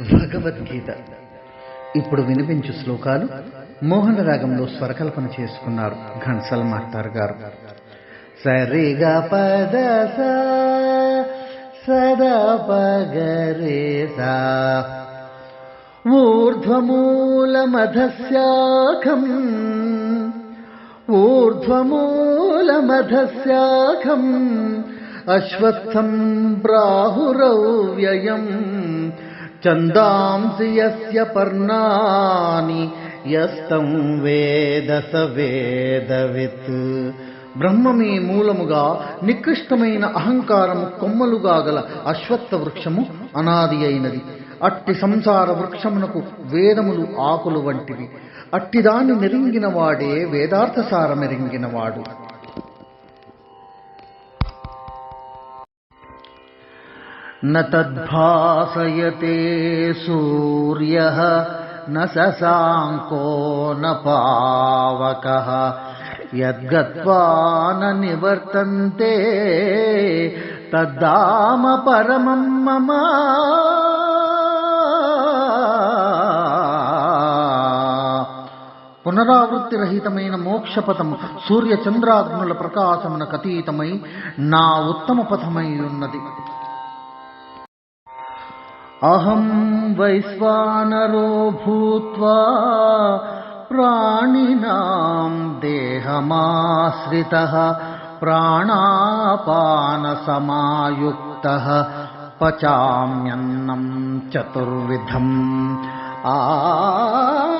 భగవద్గీత. ఇప్పుడు వినిపించు శ్లోకాలు మోహన రాగంలో స్వరకల్పన చేసుకున్నారు ఘన్సల్ మాస్టర్ గారు. సరిగా పద సదా పగరే సా. ఊర్ధ్వమూలమధస్యాఖం ఊర్ధ్వమూలమధస్యాఖం అశ్వత్థం ప్రాహురవ్యయం. చందాంసి యస్య పర్ణాని యస్తం వేద స వేదవిత్ బ్రహ్మమే మూలముగా నికృష్టమైన అహంకారము కొమ్మలుగా గల అశ్వత్థ వృక్షము అనాది అయినది అట్టి సంసార వృక్షమునకు వేదములు ఆకులు వంటివి అట్టిదాన్ని నెరింగిన వాడే न तद्भासयते सूर्यः न शशाङ्को न पावकः यद्गत्वा न निवर्तन्ते तद्धाम परमं मम పునరావృత్తి రహితమైన మోక్షపథం సూర్య చంద్రాగ్నుల ప్రకాశమునకు అతీతమై నా ఉత్తమ పథమై ఉన్నది अहं वैश्वानरो भूत्वा प्राणिनां देहमाश्रितः प्राणापानसमायुक्तः पचाम्यन्नं चतुर्विधम्। आ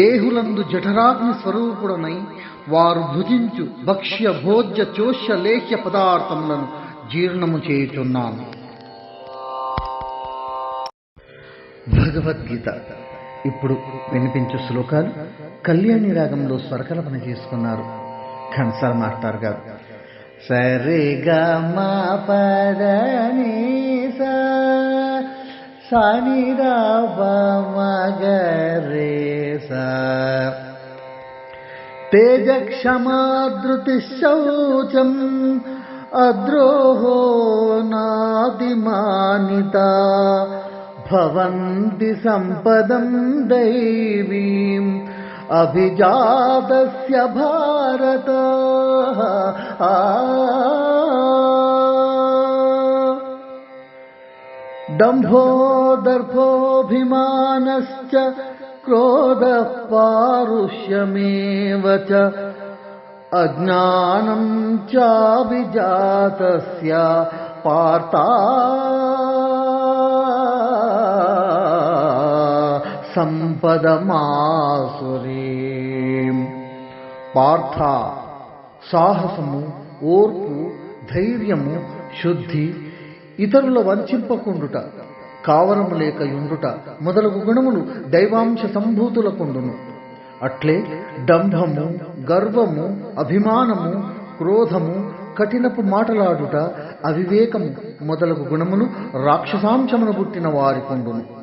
దేహులందు జఠరాగ్ని స్వరూపుడనై వారు భుజించు భక్ష్య భోజ్య చోష్య లేహ్య పదార్థములను జీర్ణము చేయుచున్నాను. భగవద్గీత. ఇప్పుడు వినిపించు శ్లోకాలు కళ్యాణి రాగంలో స్వరకల్పన చేసుకున్నారు. ఖన్సార్ మాస్టర్ గారు. సరే గమ పదని సని निरावमगरे तेजक्षमादृतिशौचम् अद्रोहो नादिमानिता। भवन्ति सम्पदम् दैवीम्। अभिजातस्य भारत। आ दम्भो दर्भोऽभिमानश्च क्रोधः पारुष्यमेव च अज्ञानं चाभिजातस्य पार्ता సంపదమాసురీం పార్థ సాహసము ఓర్పు ధైర్యము శుద్ధి ఇతరుల వంచింపకుండుట కావరము లేక యుండుట మొదలగు గుణములు దైవాంశ సంభూతులకుండును. అట్లే డంభము గర్వము అభిమానము క్రోధము కఠినపు మాటలాడుట అవివేకము మొదలగు గుణములు రాక్షసాంశమును పుట్టిన వారికుండును.